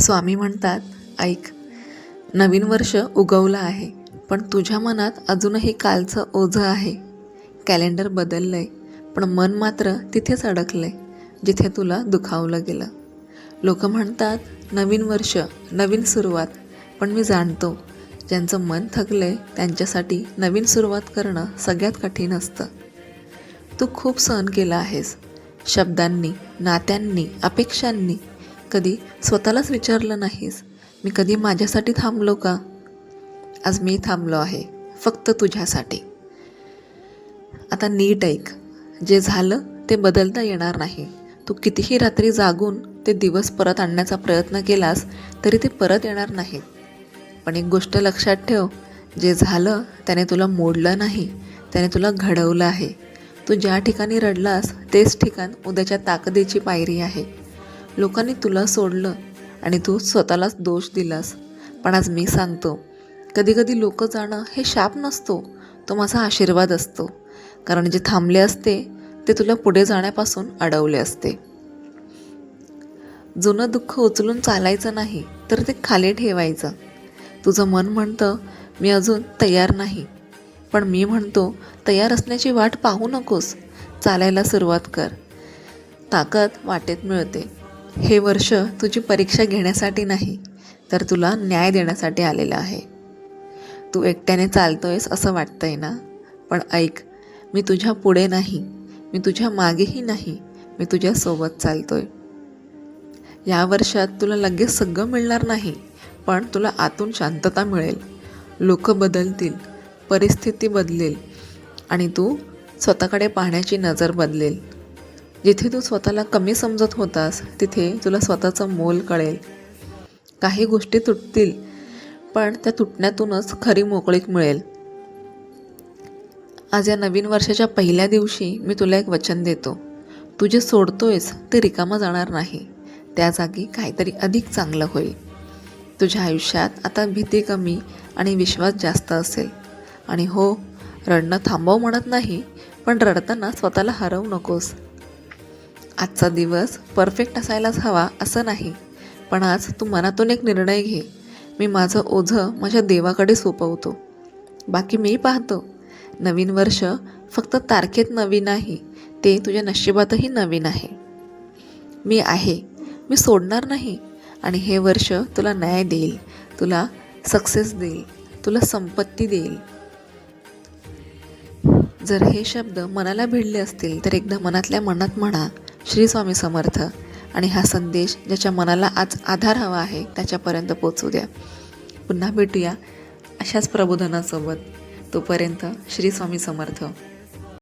स्वामी म्हणतात ऐक नवीन वर्ष उगवलं आहे पण तुझ्या मनात अजूनही कालचं ओझं आहे. कॅलेंडर बदललं आहे पण मन मात्र तिथेच अडकलं आहे जिथे तुला दुखावलं गेलं. लोक म्हणतात नवीन वर्ष नवीन सुरुवात पण मी जाणतो ज्यांचं मन थकलं आहे त्यांच्यासाठी नवीन सुरुवात करणं सगळ्यात कठीण असतं. तू खूप सहन केलं आहेस. शब्दांनी नात्यांनी अपेक्षांनी कधी स्वतःलाच विचारलं नाहीस? मी कधी माझ्यासाठी थांबलो का? आज मी थांबलो आहे फक्त तुझ्यासाठी. आता नीट ऐक. जे झालं ते बदलता येणार नाही. तू कितीही रात्री जागून ते दिवस परत आणण्याचा प्रयत्न केलास तरी ते परत येणार नाही. पण एक गोष्ट लक्षात ठेव. जे झालं त्याने तुला मोडलं नाही त्याने तुला घडवलं आहे. तू ज्या ठिकाणी रडलास तेच ठिकाण उद्याच्या ताकदीची पायरी आहे. लोकांनी तुला सोडलं आणि तू स्वतःलाच दोष दिलास. पण आज मी सांगतो कधीकधी लोक जाणं हे शाप नसतो तो माझा आशीर्वाद असतो. कारण जे थांबले असते ते तुला पुढे जाण्यापासून अडवले असते. जुनं दुःख उचलून चालायचं नाही तर ते खाली ठेवायचं. तुझं मन म्हणतं मी अजून तयार नाही. पण मी म्हणतो तयार असण्याची वाट पाहू नकोस. चालायला सुरुवात कर. ताकद वाटेत मिळते. हे वर्ष तुझी परीक्षा घेण्यासाठी नाही तर तुला न्याय देण्यासाठी आलेलं आहे. तू एकट्याने चालतोयस असं वाटतंय ना? पण ऐक मी तुझ्या पुढे नाही मी तुझ्या मागेही नाही मी तुझ्यासोबत चालतोय. या वर्षात तुला लगेच सगळं मिळणार नाही पण तुला आतून शांतता मिळेल. लोक बदलतील परिस्थिती बदलेल आणि तू स्वतःकडे पाहण्याची नजर बदलेल. जिथे तू स्वतःला कमी समजत होतास तिथे तुला स्वतःचं मोल कळेल. काही गोष्टी तुटतील पण त्या तुटण्यातूनच खरी मोकळीक मिळेल. आज या नवीन वर्षाच्या पहिल्या दिवशी मी तुला एक वचन देतो. तू जे सोडतोयस ते रिकामं जाणार नाही. त्या जागी काहीतरी अधिक चांगलं होईल. तुझ्या आयुष्यात आता भीती कमी आणि विश्वास जास्त असेल. आणि हो रडणं थांबव म्हणत नाही पण रडताना स्वतःला हरवू नकोस. आजचा दिवस परफेक्ट असायलाच हवा असं नाही. पण आज तू मनातून एक निर्णय घे. मी माझं ओझं माझ्या देवाकडे सोपवतो. बाकी मी पाहतो. नवीन वर्ष फक्त तारखेत नवीन नाही ते तुझ्या नशिबातही नवीन आहे. मी आहे. मी सोडणार नाही. आणि हे वर्ष तुला न्याय देईल. तुला सक्सेस देईल. तुला संपत्ती देईल. जर हे शब्द मनाला भिडले असतील तर एकदा मनातल्या मनात म्हणा श्री स्वामी समर्थ. आणि हा संदेश ज्याच्या मनाला आज आधार हवा आहे त्याच्यापर्यंत पोचू द्या. पुन्हा भेटूया अशाच प्रबोधनासोबत. तोपर्यंत श्री स्वामी समर्थ.